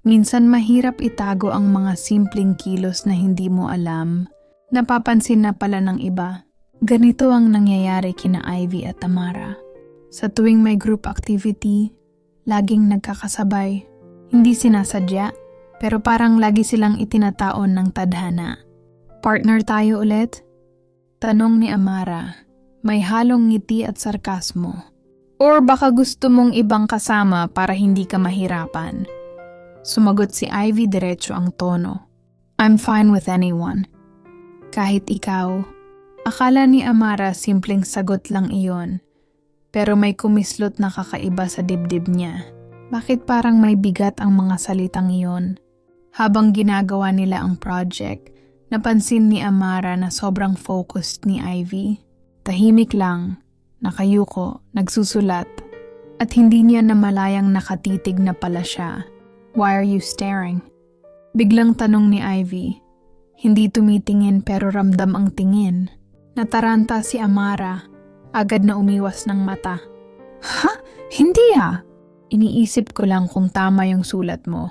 Minsan mahirap itago ang mga simpleng kilos na hindi mo alam. Napapansin na pala ng iba. Ganito ang nangyayari kina Ivy at Tamara. Sa tuwing may group activity, laging nagkakasabay. Hindi sinasadya, pero parang lagi silang itinataon ng tadhana. Partner tayo ulit? Tanong ni Amara. May halong ngiti at sarkasmo. Or baka gusto mong ibang kasama para hindi ka mahirapan. Sumagot si Ivy diretso ang tono. I'm fine with anyone. Kahit ikaw. Akala ni Amara simpleng sagot lang iyon. Pero may kumislot na kakaiba sa dibdib niya. Bakit parang may bigat ang mga salitang iyon? Habang ginagawa nila ang project, napansin ni Amara na sobrang focused ni Ivy. Tahimik lang, nakayuko, nagsusulat, at hindi niya namalayang nakatitig na pala siya. Why are you staring? Biglang tanong ni Ivy. Hindi tumitingin pero ramdam ang tingin. Nataranta si Amara. Agad na umiwas ng mata. Ha? Hindi ah! Iniisip ko lang kung tama yung sulat mo.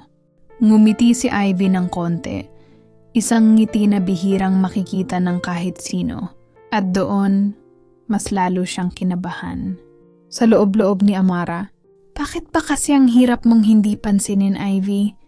Ngumiti si Ivy ng konti. Isang ngiti na bihirang makikita ng kahit sino. At doon, mas lalo siyang kinabahan. Sa loob-loob ni Amara, bakit ba kasi ang hirap mong hindi pansinin, Ivy?